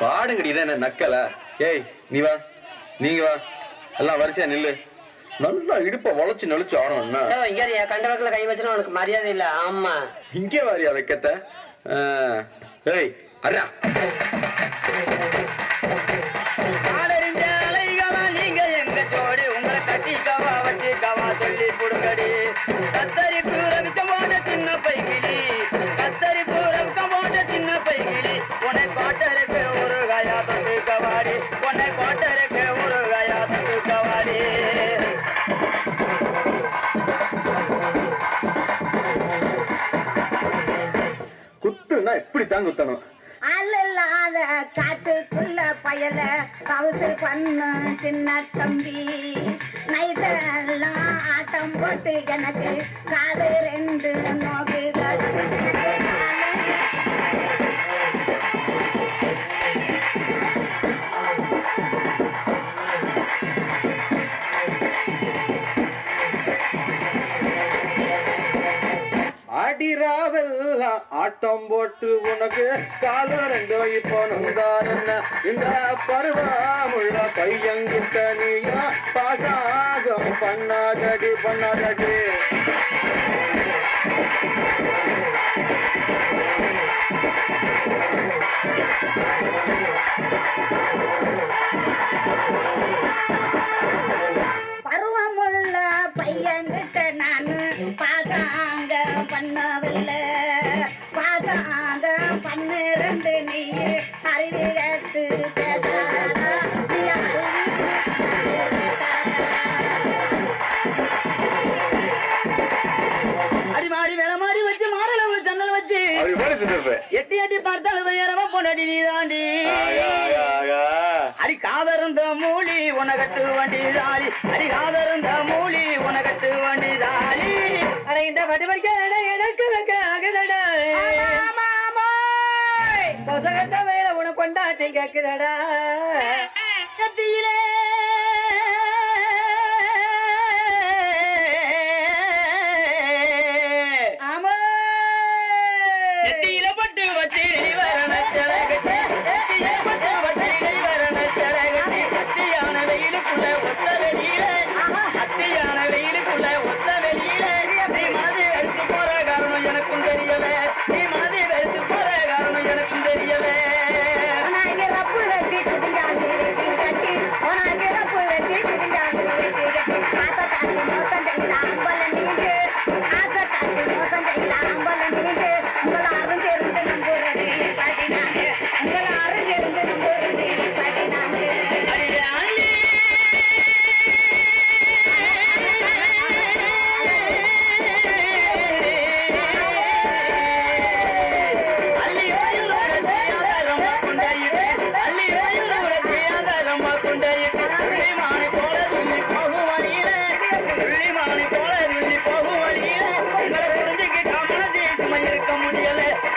என்ன நக்கல? ஏய் நீ வா நீங்க வா. எல்லாம் வரிசையா நில்லு. நல்லா இடுப்ப வளைச்சு நெளிச்சு ஆடணும் என்ன? இங்க இரு, கண்ட வக்கல கை வச்சுனா உனக்கு மரியாதை இல்ல. ஆமா. இங்கே வாரியா வைக்கத்த ஏய் அண்ணா சொல்லி புடுங்கடி கத்தரி பூரவிக்க போட்ட சின்ன பைகிளி கத்தரி பூரவிக்க போட்ட சின்ன பைகிளி இப்படி தான் குத்தணும். அல்லாத காட்டுக்குள்ள பயல பவுசு பண்ணு சின்ன தம்பி. நைட்டெல்லாம் ஆட்டம் போட்டு எனக்கு காலு ரெண்டு நோக்க. அடிராவெல்லாம் ஆட்டம் போட்டு உனக்கு காலம் ரெண்டு இப்போ நொந்தான இந்த பருவமுள்ள பையங்கிட்ட நீயா? பாசாகம் பண்ணாதடி பண்ணாதடி. பண்ணவில்லை. பாசாங்க பன்னிரண்டு நீ அறிவு கேட்டு பேசாதா. நீ அறிவு அடி மாடி வச்சு மாரளவு ஜன்னல் வச்சு. எட்டி எட்டி பார்த்தாலும் உயரமா பொண்டாடி நீ தாண்டி. அடி காதருந்த மூலி உனகட்டு வண்டி தாலி அடி காதருந்த மூலி உனகட்டு வண்டி தாலி இந்த பட்டு படிக்க எனக்கு வைக்க ஆகுதடா. பொசகத்த வேலை உனக்கு கொண்டாட்டி கேக்குதடா. தெரியவே. ஆசை தாண்டி மோச அடிகளே